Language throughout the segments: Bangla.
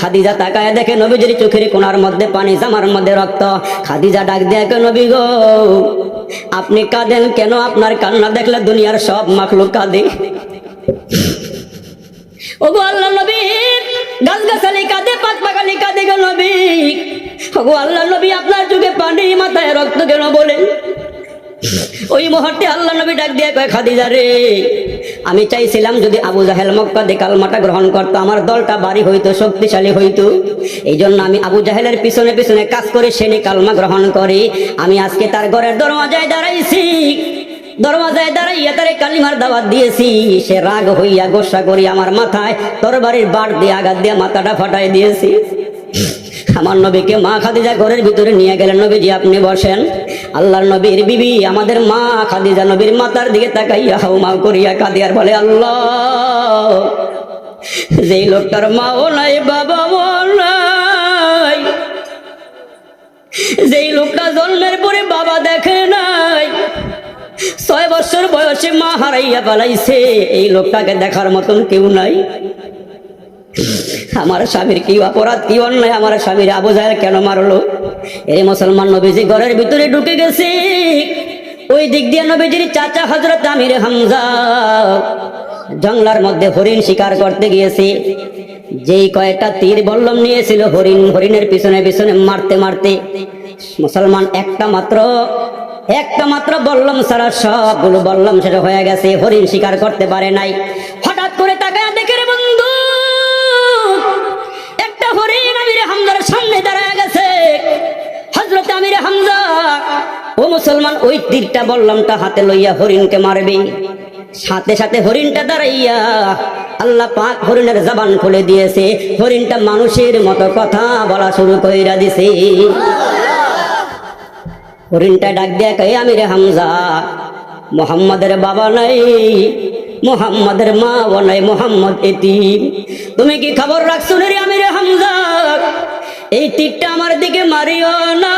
খাদিজা তাকায় দেখে নবীজির চোখের কোনার মধ্যে পানি, জামার মধ্যে রক্ত। খাদিজা ডাক দেখে নবী গো, আপনি কাঁদেন কেন? আপনার কান্না দেখলে দুনিয়ার সব মাখলুক কাঁদে। ও আল্লাহ নবী গাছ গাছালি কাঁদে পাক পাকালি কাঁদে গো নবী। ও আল্লাহ নবী, আপনার চোখে পানি, মাথায় রক্ত কেন বলেন? ওই মুহূর্তে আল্লাহ নবী ডাক দিয়ে কয়, খাদিজা রে, আমি চাইছিলাম যদি আবু জাহেল মক্কা দিয়ে কালমাটা গ্রহণ করতো, আমার দলটা বাড়ি হইতো, শক্তিশালী হইতো। এই জন্য আমি আবু জাহেলের পিছনে পিছনে কাজ করে সেনি কালমা গ্রহণ করি। আমি আজকে তার ঘরের দরওয়াজায় দাঁড়াইছি। দরওয়াজায় দাঁড়াইয়া তারে কালিমার দাওয়াত দিয়েছি। সে রাগ হইয়া গোসা করি আমার মাথায় তরবারির বাড় দিয়ে আঘাত দিয়ে মাথাটা ফাটাই দিয়েছি। আমার নবীকে মা খাদিজা ঘরের ভিতরে নিয়ে গেলেন। নবীজি, আপনি বসেন। আল্লাহর নবীর বিবি, আমাদের মা খাদিজা নবীর মাতার দিকে তাকাইয়া হাউ মাউ করিয়া কাঁদিয়ার বলে, আল্লাহ, যেই লোকটার মাও নাই, বাবাও নাই। যেই লোকটা জন্মের পরে বাবা দেখে নাই, ছয় বছর বয়সে মা হারাইয়া পালাইছে। এই লোকটাকে দেখার মতন কেউ নাই। আমার স্বামীর কি অপরাধ, কি অন্যায় আমার স্বামীর আবু জাহেল কেন মারলো? এই মুসলমান নবীজি ঘরের ভিতরে ঢুকে গেছে। ওই দিক দিয়ে নবীজির চাচা হজরত আমির হামজা জঙ্গলার মধ্যে হরিণ শিকার করতে গিয়েছে। যেই কয়েকটা তীর বল্লম নিয়েছিল হরিণ, হরিণের পিছনে পিছনে মারতে মারতে। মুসলমান একটা মাত্র একটা মাত্র বললাম সারা সবগুলো বললাম সেটা হয়ে গেছে। হরিণ শিকার করতে পারে নাই। মুসলমান, ওই তীরটা বললামটা হাতে লইয়া হরিণকে মারবে। সাথে সাথে হরিণটা দাঁড়াইয়া আল্লাহ পাক হরিণের জবান খুলে দিয়েছে। হরিণটা মানুষের মতো কথা বলা শুরু কইরা দিছে। হরিণটা ডাক দিয়া কই আমি রে হামজা, মোহাম্মদের বাবা নাই, মোহাম্মদের মা ও নাই, মোহাম্মদ এতিম তুমি কি খবর রাখছো রে আমি রে হামজা? এই তীরটা আমার দিকে মারিও না।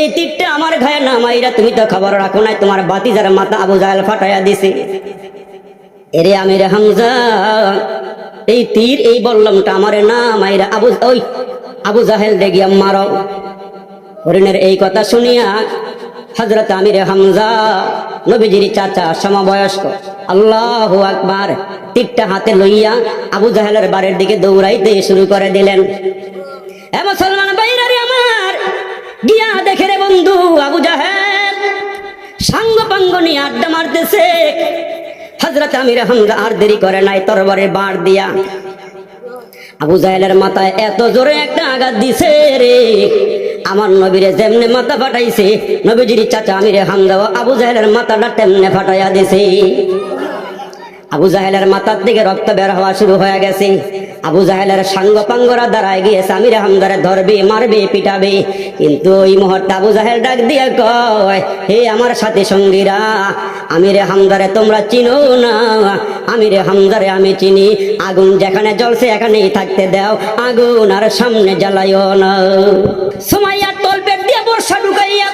এই তীরটা আমার ঘায়ে না মাইরা তুমি তো খবর রাখো নাই, তোমার বাতি যারা মাথা আবু জাহেল ফাটাইয়া দিছে। এরে আমি রে হামজা, এই তীর, এই বললামটা আমারে না মাইরা আবু, ওই আবু জাহেল দেখিয়া মারো। হরিণের এই কথা শুনিয়া হজরত আমির হামজা, নবীজির চাচা সমবয়স্ক, আল্লাহ আকবার, তীরটা হাতে লইয়া আবু জাহেলের বাড়ির দিকে দৌড়াইতে শুরু করে দিলেন। এ মুসলমান বাইরারে আমার সাঙ্গ পাঙ্গ নিয়ে আড্ডা মারতেছে। হজরত আমির হামজা আর দেরি করে নাই তরবারে বাড় দিয়া। আবু জাহেলের মাথায় এত জোরে একটা আঘাত দিছে রে। আমার নবীরে যেমনে মাথা ফাটাইছে, নবীজির চাচা আমিরে হামদাও আবু জাহেলের মাথাটা তেমনে ফাটাইয়া দিছে। আবু জাহেলের মাথার দিকে রক্ত বের হওয়া শুরু হয়ে গেছে। আবু জাহেলের সাঙ্গ পাঙ্গরা দাঁড়ায় গিয়েছে, আমিরে হামদারে ধরবে, মারবে, পিটাবে। কিন্তু ওই মুহূর্তে আবু জাহেল ডাক দিয়ে কয়, হে আমার সাথী সঙ্গীরা, আমিরে হামদারে তোমরা চিনো না? আমিরে হামদারে আমি চিনি। আগুন যেখানে জ্বলছে এখানেই থাকতে দাও, আগুন আর সামনে জ্বালাইও না। সুমাইয়ার তল পেট দিয়ে বর্ষা ঢুকাইয়া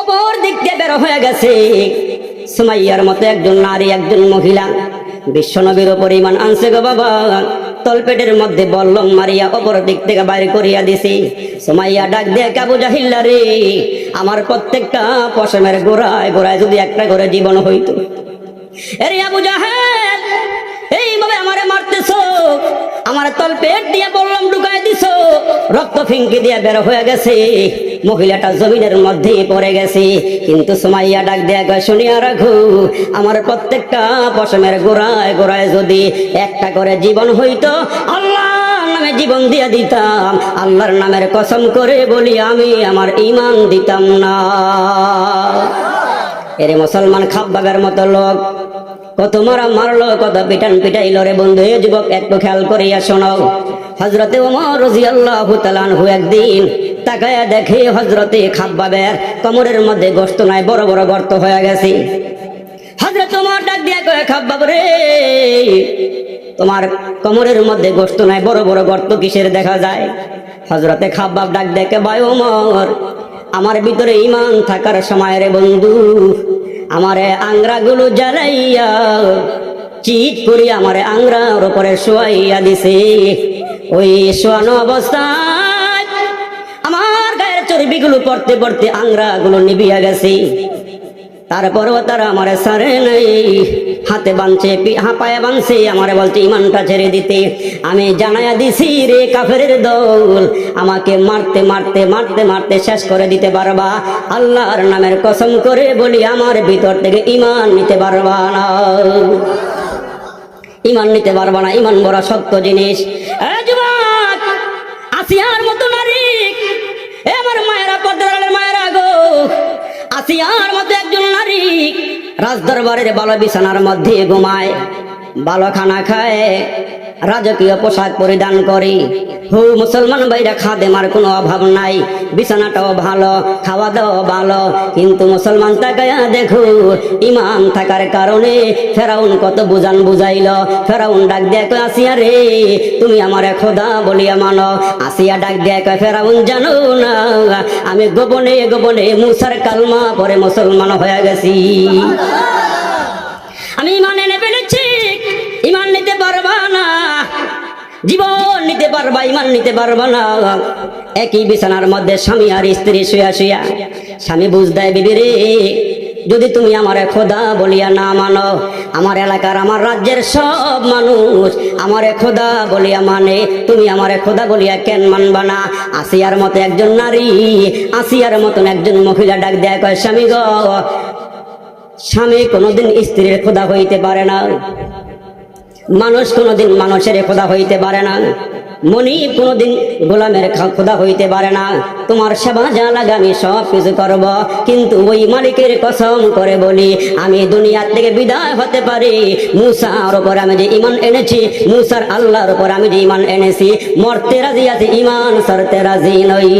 ওপর দিক দিয়ে বের হয়ে গেছে। সুমাইয়ার মতো একজন নারী, একজন মহিলা। বিশ্বনবীর ওপর ইমান আনছে গো বাবা। তলপেটের মধ্যে বল্লম মারিয়া অপর দিক থেকে বাইর করিয়া দিছি। সুমাইয়া ডাক দিয়ে কাবু জাহিল্লা রে? আমার প্রত্যেকটা পশমের গোড়ায় গোড়ায় যদি একটা করে জীবন হইতো। এরে আবু জাহেল, এইভাবে আমারে মারতেছো? আমার তল পেট দিয়ে বললাম ঢুকাই দিছো? রক্ত ফিঙ্কি দিয়ে বের হয়ে গেছে। মহিলাটা জমিনের মধ্যে পড়ে গেছে। কিন্তু সুমাইয়া ডাক দেয়া শুনিয়া রাখো, আমার প্রত্যেকটা পশমের গোড়ায় গোড়ায় যদি একটা করে জীবন হইতো আল্লাহ জীবন দিয়া দিতাম। আল্লাহর নামের কসম করে বলি, আমি আমার ইমান দিতাম না। এরে মুসলমান খাব্বাবের মতো লোক, কত মারা মারলো, কত পিটান পিটাইল রে বন্ধু। যুবক, একটু খেয়াল করিয়া শোনাও। হজরতে ওমর রাজি আল্লাহ তালানহু একদিন তাকায়া দেখে হজরতে খাব্বাবের কোমরের মধ্যে গোস্ত নাই, বড় বড় গর্ত হয়ে গেছে। হজরত ওমর ডাক দিয়া কয়ে, খাব্বাব রে, তোমার কোমরের মধ্যে গোস্ত নাই, বড় বড় গর্ত কিসের দেখা যায়? হজরতে খাব্বাব ডাক দেখে ভাই ওমর, আমার ভিতরে ইমান থাকার সময় রে বন্ধু, আমারে আংরাগুলো জ্বালাইয়া, চিৎ করি আমারে আংরার উপরে শোয়াইয়া দিছে। ওই শোয়ানো অবস্থায় চর্বিগুলো পড়তে পড়তে আংরাগুলো নিবিয়া গেছে। তারপরও তারা আমারে সারে নাই। হাতে বাঁধছে হাঁপায়ে বাঁধছে আমারে বলছে, ইমানটা ছেড়ে দিতে। আমি জানাইয়া দিছি, রে কাফের দল, আমাকে মারতে মারতে মারতে মারতে শেষ করে দিতে পারবা। আল্লাহর নামের কসম করে বলি, আমার ভিতর থেকে ইমান নিতে পারবা না। ইমান নিতে পারবা না, ইমান বড় শক্ত জিনিস। আসিয়ার মতো নারী এ আমার মায়েরা পদ্মালের মায়েরা গো, আসিয়ার মতো একজন নারী রাজদরবারের বালো বিছানার মধ্যে ঘুমায় ভালো খানা খায়, রাজকীয় পোশাক পরিধান করে। হু মুসলমান বাইরা খাদেমার কোনো অভাব নাই। বিছানাটাও ভালো খাওয়া দাওয়া ভালো। কিন্তু মুসলমান তাকায়া দেখো ইমান থাকার কারণে ফেরাউন কত বুঝান বুঝাইল। ফেরাউন ডাক কয়, আসিয়া রে তুমি আমার খোদা বলিয়া মানো। আসিয়া ডাক দেয় কয়, ফেরাউন জানো না আমি গোপনে গোপনে মুসার কালমা পরে মুসলমান হয়ে গেছি। আমি ইমান এনে ফেলেছি ইমান নিতে পারবা না। জীবন নিতে পারবা, ইমান নিতে পারবা না। একই বিছানার মধ্যে স্বামী আর স্ত্রী শুয়া শুয়া। স্বামী বুঝ দেয়, বিবি রে, যদি তুমি আমার খোদা বলিয়া না মানো, আমার এলাকার, আমার রাজ্যের সব মানুষ আমার খোদা বলিয়া মানে তুমি আমার খোদা বলিয়া কেন মানবা না? আসিয়ার মতো একজন নারী, আসিয়ার মতন একজন মহিলা ডাক দেয়, কয়, স্বামী গ, স্বামী কোনোদিন স্ত্রীর খোদা হইতে পারে না মানুষ কোনোদিন মানুষের খোদা হইতে পারে না। মনি কোনোদিন গোলামের খোদা হইতে পারে না। তোমার সেবা যা লাগে আমি সব কিছু করব। কিন্তু ওই মালিকের কসম করে বলি, আমি দুনিয়ার থেকে বিদায় হতে পারি। মুসার ওপর আমি যে ইমান এনেছি, মুসার আল্লাহর ওপর আমি যে ইমান এনেছি, মরতে রাজি আছি ইমান সরতে রাজি নই।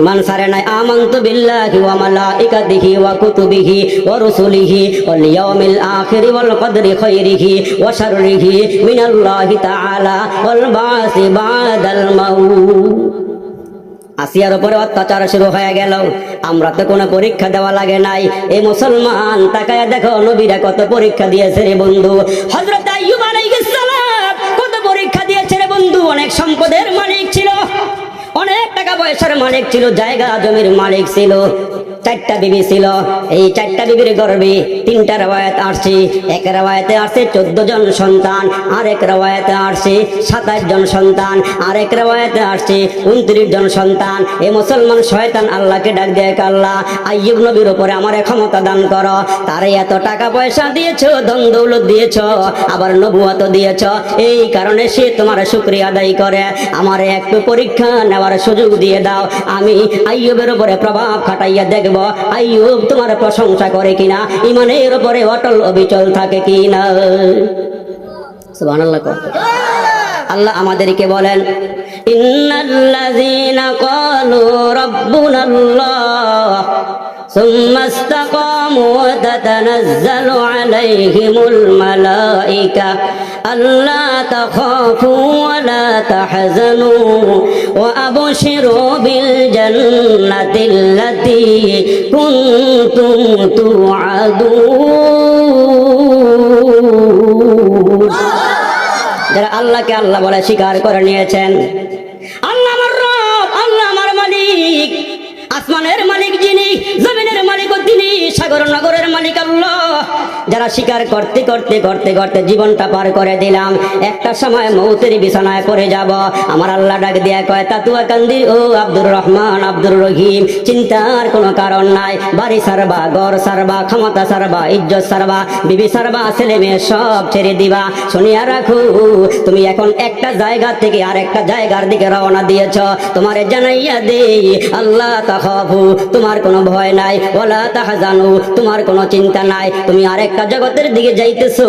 ইমান সারে নাই, আমান্তু বিল্লাহি ওয়া মালাইকাতিহি ওয়া কুতুবিহি ওয়া রুসুলিহি, ওয়াল ইয়াউমিল আখিরি ওয়াল কদরি খাইরিহি ওয়া শাররিহি মিনাল্লাহি তাআলা, ওয়াল বাসি বাদাল মাউত। আসিয়ার উপরে অত্যাচার শুরু হয়ে গেল। আমরা তো কোনো পরীক্ষা দেওয়া লাগে নাই। এই মুসলমান, তাকায় দেখো, নবীরা কত পরীক্ষা দিয়েছে রে বন্ধু। হযরত আইয়ুব আলাইহিস সালাম কত পরীক্ষা দিয়েছে রে বন্ধু? অনেক সম্পদের মালিক ছিল। অনেক টাকা পয়সার মালিক ছিল জায়গা জমির মালিক ছিল। চারটা বিবি ছিল। এই চারটা বিবির গর্বে তিনটা রেওয়ায়ত আসছে। এক রেওয়ায়তে আসছে চোদ্দ জন সন্তান, আর এক আসছে সাতাশ জন সন্তান, আর এক আসছে উনত্রিশ জন সন্তান। এই মুসলমান শয়তান আল্লাহকে ডাক দেয় কে আল্লাহ, আইয়ুব নবীর উপরে আমার ক্ষমতা দান করো। তারে এত টাকা পয়সা দিয়েছ, ধন দৌলত দিয়েছ, আবার নবুয়াত দিয়েছ, এই কারণে সে তোমার শুক্রিয়া আদায় করে। আমার একটু পরীক্ষা নেওয়ার সুযোগ দিয়ে দাও। আমি আইয়ুবের উপরে প্রভাব খাটাইয়া দেখব আইয়ুব তোমার প্রশংসা করে কিনা ইমানের উপরে অটল অবিচল থাকে কিনা সুবহানাল্লাহ কর। আল্লাহ আমাদেরকে বলেন ইন্নাল্লাযীনা ক্বালু রাব্বুনাল্লাহ ثم استقاموا تتنزل عليهم الملائكة ألا تخافوا ولا تحزنوا وأبشروا بالجنة التي كنتم توعدون যারা আল্লাহকে আল্লাহ বলে স্বীকার করে নিয়েছেন আল্লাহ আমার রব আল্লাহ আমার মালিক আসমানের মালিক যিনি জমিনের মালিক তিনি সাগর নগরের মালিক আল্লাহ। যারা স্বীকার করতে করতে করতে করতে জীবনটা পার করে দিলাম। একটা সময় মৌতের বিছানায় পড়ে যাব। আমার আল্লাহ ডাক দিয়া কয়, তাতুয়া কান্দি, ও আব্দুর রহমান, আব্দুর রহিম, চিন্তার কোনো কারণ নাই। বাড়ি সারবা, ঘর সারবা, ক্ষমতা সারবা, ইজ্জত সারবা, বিবি সারবা, ছেলে মেয়ে সব ছেড়ে দিবা। শুনিয়া রাখো, তুমি এখন একটা জায়গা থেকে আর একটা জায়গার দিকে রওনা দিয়েছ। তোমারে জানাইয়া দে আল্লাহ তাখাফু, তোমার কোনো ভয় নাই। ওলা তাহাজানু তোমার কোনো চিন্তা নাই। তুমি আরেকটা জগতের দিকে যাইতেছো।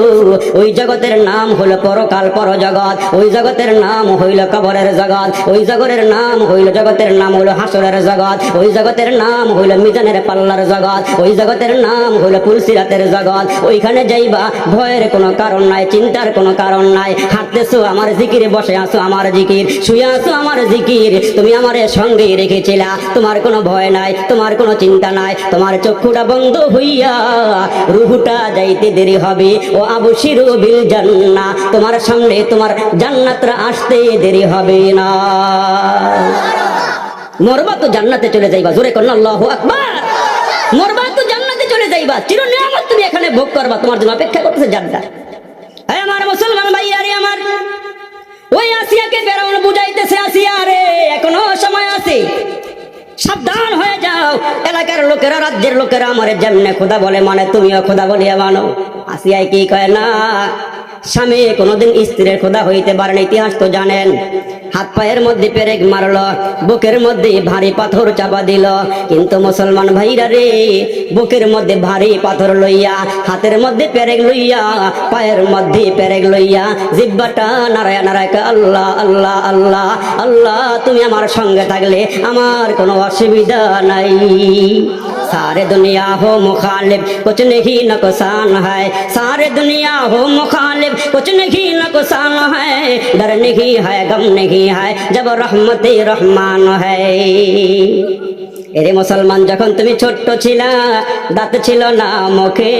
ওই জগতের নাম হলো পরকাল, পরজগৎ। ওই জগতের নাম হইল কবরের জগৎ। ওই জগতের নাম হইল, জগতের নাম হইল হাসরের জগৎ। ওই জগতের নাম হইল মিজানের পাল্লার জগৎ। ওই জগতের নাম হইল পুলসিরাতের জগৎ। ওইখানে যাইবা, ভয়ের কোনো কারণ নাই, চিন্তার কোনো কারণ নাই। হাঁটতেছো, আমার জিকিরে, বসে আসো আমার জিকির। শুয়ে আসো আমার জিকির। তুমি আমার সঙ্গে রেখেছিলা। তোমার কোনো ভয় নাই, তোমার কোনো চিন্তা নাই। তোমার চক্ষু চক্ষুটা বন্ধ হইয়া, রুহুটা যাইতে দেরি হবে। ও আবু শিরু বিল জান্না তোমার সামনে তোমার জান্নাতরা আসতে দেরি হবে না। মরবা তো জান্নাতে চলে যাইবা, জোরে কন্যা আল্লাহু আকবার। মরবা তো জান্নাতে চলে যাইবা, চির নিয়ামত তুমি এখানে ভোগ করবা, তোমার জন্য অপেক্ষা করতেছে জান্নাত। হ্যাঁ আমার মুসলমান ভাই আরে আমার, ওই আসিয়াকে ফেরাউন বুঝাইতেছে, আসিয়া রে, এখনও সময় আছে। সাবধান হয়ে যাও। এলাকার লোকেরা, রাজ্যের লোকেরা আমার যেমনে খোদা বলে মানে তুমিও খোদা বলিয়া মানো। আসিয়ায় কি কয় না? স্বামী কোনোদিন স্ত্রীর খোদা হইতে পারেন ইতিহাস তো জানেন। হাত পায়ের মধ্যে পেরেক মারল, বুকের মধ্যে ভারী পাথর চাপা দিল। কিন্তু মুসলমান ভাইরা রে, বুকের মধ্যে ভারী পাথর লইয়া, হাতের মধ্যে পেরেক লইয়া, পায়ের মধ্যে পেরেক লইয়া, জিব্বাটা নারায় নারায় আল্লাহ আল্লাহ আল্লাহ আল্লাহ, তুমি আমার সঙ্গে থাকলে আমার কোনো অসুবিধা নাই। सारे दुनिया हो मुखालिफ कुछ नहीं नुकसान है सारे दुनिया हो मुखालिफ कुछ नहीं नुकसान है डर नहीं है गम नहीं है जब रहमत रहमान है এরে মুসলমান যখন তুমি ছোট্ট ছিলা দাঁত ছিল না মুখে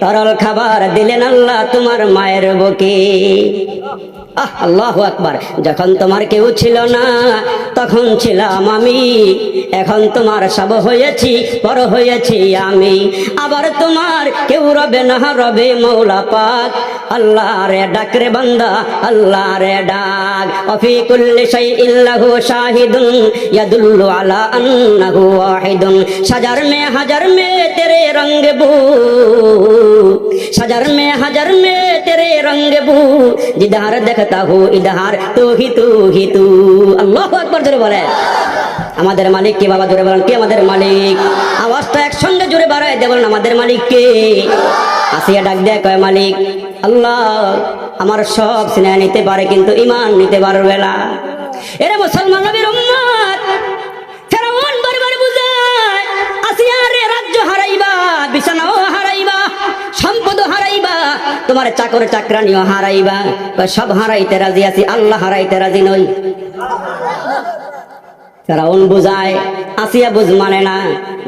তরল খাবার দিলেন আল্লাহ তোমার মায়ের বুকে আহ, আল্লাহ আকবার। যখন তোমার কেউ ছিল না, তখন ছিলাম আমি। এখন তোমার সব হয়েছি পর হয়েছি আমি। আবার তোমার কেউ রবে না, রবে মৌলা পাক। আল্লাহ রে ডাক রে বান্দা আল্লাহ রে ডাক। অফি কুল্লি শাই ইল্লাহু শাহিদুন, ইয়াদুল্লু আলা আন্নাহু ওয়াহিদুন। সাজার মে, হাজার মে, তেরে রঙ্গ বু সাজার মে, হাজার মে তে রঙে বু। দিদার দেখতা হো ইদার তো হি তু। হি তু আল্লাহ একবার জোরে বলে আমাদের মালিক কে বাবা, জোরে বলেন, কে আমাদের মালিক? আওয়াজটা একসঙ্গে জোরে বাড়ায় দেবেন আমাদের মালিক কে? আসিয়া ডাক দেয়, কয় মালিক, আল্লাহ, আমার সব স্নেহ নিতে পারে, কিন্তু ইমান নিতে পারবে না। এরা মুসলমান নবীর উম্মত, ফেরাউন বারবার বুঝায়, আসিয়া রে রাজ্য হারাইবা বিছানা তোমার চাকর চাকরানিও হারাইবা। সব হারাইতে রাজি আছি, আল্লাহ হারাইতে রাজি নই। ফেরাউন বুঝায়, আসিয়া বুঝ মানে না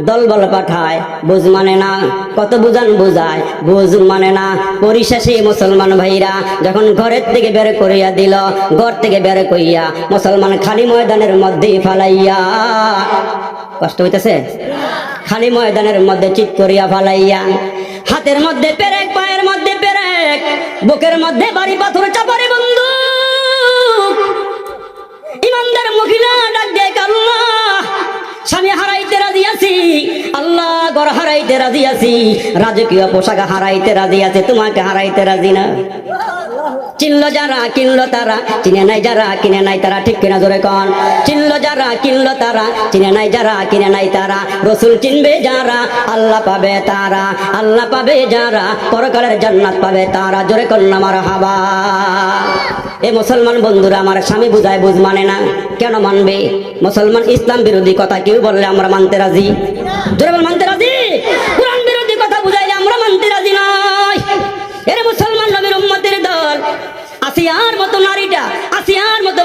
দল বল পাঠায়, বুঝ মানে না, কত বুঝান বুঝায়, বুঝ মানে না। পরিশেষে মুসলমান ভাইরা যখন ঘরের থেকে বের করিয়া দিল, ঘর থেকে বের করিয়া মুসলমান খালি ময়দানের মধ্যে ফালাইয়া, কষ্ট হইতেছে? খালি ময়দানের মধ্যে চিৎ করিয়া ফালাইয়া, হাতের মধ্যে পেরেক, পায়ের মধ্যে পেরেক বুকের মধ্যে বাড়ি পাথর চাপারে বন্ধু। ইমানদার মহিলা ডাক দেখ আল্লাহ স্বামী হারাইতে রাজি আছি, আল্লাহ ঘর হারাইতে রাজি আছি, রাজকীয় পোশাক হারাইতে রাজি আছে, তোমাকে হারাইতে রাজি না। চিনলো যারা, কিনলো তারা চিনে নাই যারা, কিনে নাই তারা, ঠিক কিনা জোরে কন? চিনলো যারা, কিনলো তারা চিনে নাই যারা, কিনে নাই তারা, রসুল চিনবে যারা, আল্লাহ পাবে তারা, আল্লাহ পাবে যারা, পরকালের জান্নাত পাবে তারা, জোরে কন আমার হাবা এ মুসলমান বন্ধুরা, আমার স্বামী বুঝায় বুঝ মানে না, কেন মানবে? মুসলমান ইসলাম বিরোধী কথা কেউ বললে আমরা মানতে রাজি? জোরে মানতে রাজি?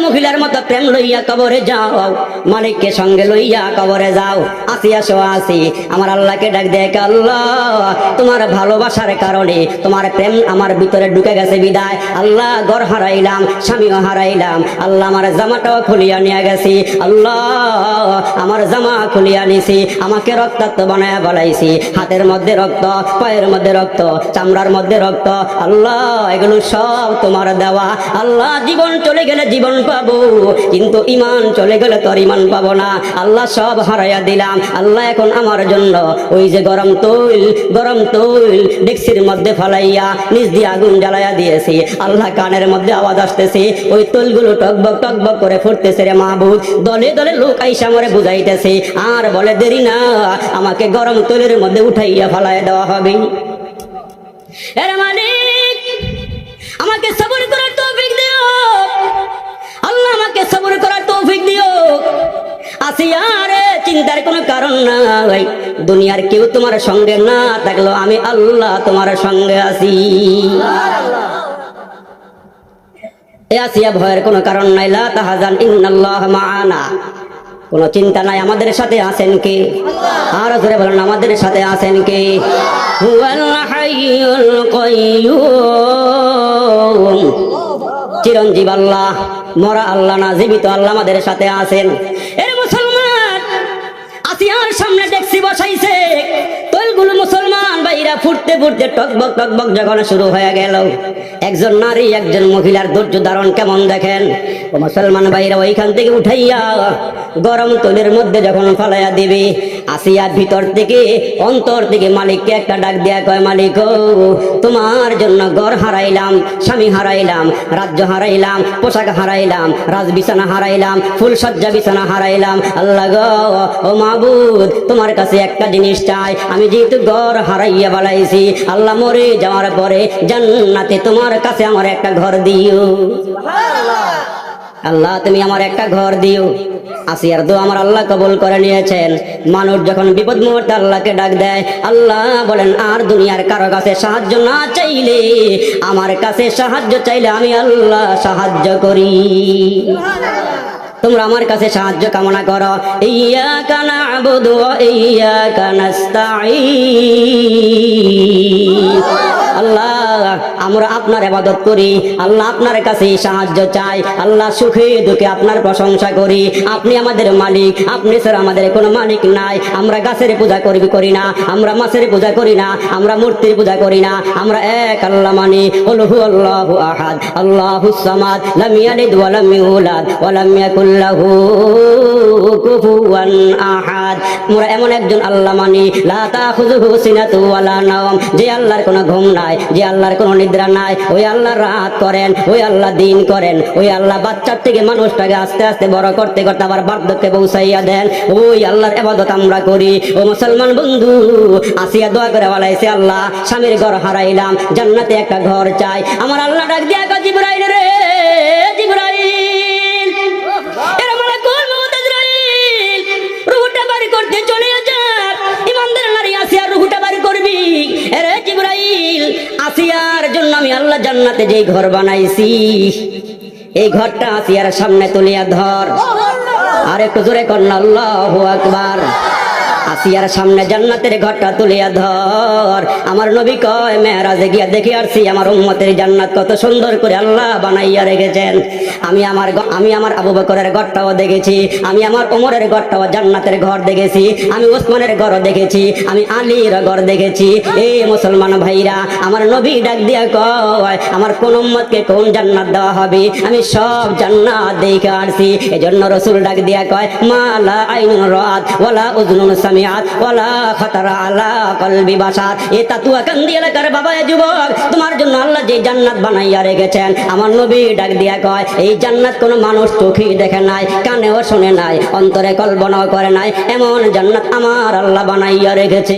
মহিলার মতো প্রেম লইয়া কবরে যাও। মালিককে সঙ্গে লইয়া কবরে যাও। আসিয়া সো আসি। আমার আল্লাহকে ডাক দেখ আল্লাহ। তোমার ভালোবাসার কারণে তোমার প্রেম আমার ভিতরে ঢুকে গেছে বিদায়। আল্লাহ, ঘর হারাইলাম, স্বামীও হারাইলাম। আল্লাহ আমার জামাটাও খুলিয়া নিয়ে গেছি। আল্লাহ, আমার জামা খুলিয়া নিছি। আমাকে রক্তাক্ত বানায় বলাইছি হাতের মধ্যে রক্ত, পায়ের মধ্যে রক্ত, চামড়ার মধ্যে রক্ত। আল্লাহ, এগুলো সব তোমার দেওয়া। আল্লাহ, জীবন চলে গেলে জীবন পাবো। কিন্তু ইমান চলে গেলে তোর ইমান পাবো না। আল্লাহ সব হারাইয়া দিলাম। আল্লাহ এখন আমার জন্য ওই যে গরম তৈল গরম তৈল ডেক্সির মধ্যে ফালাইয়া নিজ দিয়ে আগুন জ্বালাইয়া দিয়েছি। আল্লাহ কানের মধ্যে আওয়াজ আসতেছে। ওই তৈলগুলো টকবক টকবক করে ফুটতেছে রে মাহবুদ দলে দলে লোক আইসা মরে বুঝাইতেছে। আর বলে দেরি না, আমাকে গরম তৈলের মধ্যে উঠাইয়া ফালাইয়া দেওয়া হবে। এরে মালিক, আমাকে সবর করার তৌফিক দিও। আমাকে সবর করার তৌফিক দিও। আসিয়া রে চিন্তার কোনো কারণ নাই। দুনিয়ার কেউ তোমার সঙ্গে না থাকল, আমি আল্লাহ তোমার সঙ্গে আছি। এ আসিয়া ভয়ের কোনো কারণ নাই। লা তাহাজান, ইন্নাল্লাহ মাআনা। কোনো চিন্তা নাই, আমাদের সাথে আছেন কে? আর ধরে বলেন, আমাদের সাথে আছেন কে? চিরঞ্জীব আল্লাহ। মরা আল্লাহ না জীবিত আল্লাহ আমাদের সাথে আছেন। এর মুসলমান সামনে দেখছি বসাইছে। তৈলগুলো মুসলমান বাইরা ফুটতে ফুটতে টকবক টকবক যখন শুরু হয়ে গেল। একজন নারী, একজন মহিলার ধৈর্য ধারণ কেমন দেখেন? ও মুসলমান বাইরা ওইখান থেকে উঠাইয়া গরম তৈলের মধ্যে যখন ফালাইয়া দিবে আসিয়া ভিতর থেকে, অন্তর থেকে মালিককে একটা ডাক দেয়া কয়, মালিক তোমার জন্য ঘর হারাইলাম, স্বামী হারাইলাম, রাজ্য হারাইলাম, পোশাক হারাইলাম রাজ বিছানা হারাইলাম ফুলসজ্জা বিছানা হারাইলাম। আল্লাহ গো, ও মাবুদ তোমার কাছে একটা জিনিস চাই। আমি যেহেতু ঘর হারাইয়া বালাইছি আল্লাহ মরে যাওয়ার পরে জান্নাতে তোমার কাছে আমার একটা ঘর দিও। আল্লাহ তুমি আমার একটা ঘর দিও। আসিয়ার দো আমার আল্লাহ কবুল করে নিয়েছেন। মানুষ যখন বিপদ মুহূর্তে আল্লাহকে ডাক দেয় আল্লাহ বলেন আর দুনিয়ার কারও কাছে সাহায্য না চাইলে আমার কাছে সাহায্য চাইলে আমি আল্লাহ সাহায্য করি। তোমরা আমার কাছে সাহায্য কামনা করো। ইয়া কানা আবুদু ইয়া কানাস্তাঈন আল্লাহ আমরা আপনার ইবাদত করি, আল্লাহ আপনার কাছে সাহায্য চাই, আল্লাহ সুখে দুঃখে আপনার প্রশংসা করি। আপনি আমাদের মালিক, আপনি স্যার আমাদের কোনো মালিক নাই। আমরা গাছের পূজা করবি করি না। আমরা মাছের পূজা করি না। আমরা মূর্তির পূজা করি না। আমরা এক আল্লাহ মানি হলহু আল্লাহু আহাদ। আল্লাহু সামাদ কুফুয়ান আহাদ। আমরা এমন একজন আল্লাহ মানি, লা তাখুযুহু সিনাতু নাওম। যে আল্লাহর কোনো ঘুম নাই, যে আল্লাহর কোনো নিদ্রা নাই। ওই আল্লাহ রাত করেন, ওই আল্লাহ দিন করেন, ওই আল্লাহ বাচ্চার থেকে মানুষটাকে আস্তে আস্তে বড় করতে করতে আবার বার্ধক্যে পৌঁছাইয়া দেন। ওই আল্লাহর এবাদত আমরা করি। ও মুসলমান বন্ধু, আসিয়া দোয়া করে বলাইছে, আল্লাহ, স্বামীর ঘর হারাইলাম, জান্নাতে একটা ঘর চাই। আমার আল্লাহ ডাক দিয়া জিবরাইল রে, জিবরাইল জান্নাতে যেই ঘর বানাইছি, এই ঘরটা আসিয়ার সামনে তুলিয়া ধর। আর একটু জোরে কন্যা আল্লাহ আকবার। আসিয়ার সামনে জান্নাতের ঘরটা তুলিয়া ধর। আমার নবী কয় মেহরাজে গিয়া দেখে আসছি, আমার উম্মতের জান্নাত কত সুন্দর করে আল্লাহ বানাইয়া রেখেছেন। আমি আমার আমি আমার আবু বকরের ঘরটাও দেখেছি, আমি আমার ওমরের ঘরটাও জান্নাতের ঘর দেখেছি, আমি ওসমানের ঘর দেখেছি, আমি আলীর ঘর দেখেছি। এই মুসলমান ভাইরা, আমার নবী ডাক দিয়া কয়, আমার কোন উম্মতকে কোন জান্নাত দেওয়া হবে? আমি সব জান্নাত দেখে আসছি। এজন্য রসুল ডাক দিয়া কয়, মালা আইনুন রাত ওয়ালা উজনুন সামিয়াত ওয়ালা খতর আলা কলবি বাসাত। এ তাতুয়া কান্দি এলাকার বাবা যুবক? তোমার জন্য আল্লাহ যে জান্নাত বানাইয়া রেখেছেন, আমার নবী ডাক দিয়া কয়, এই জান্নাত কোনো মানুষ চোখে দেখে নাই, কানেও শুনে নাই, অন্তরে কল্পনাও করে নাই, এমন জান্নাত আমার আল্লাহ বানাইয়া রেখেছে।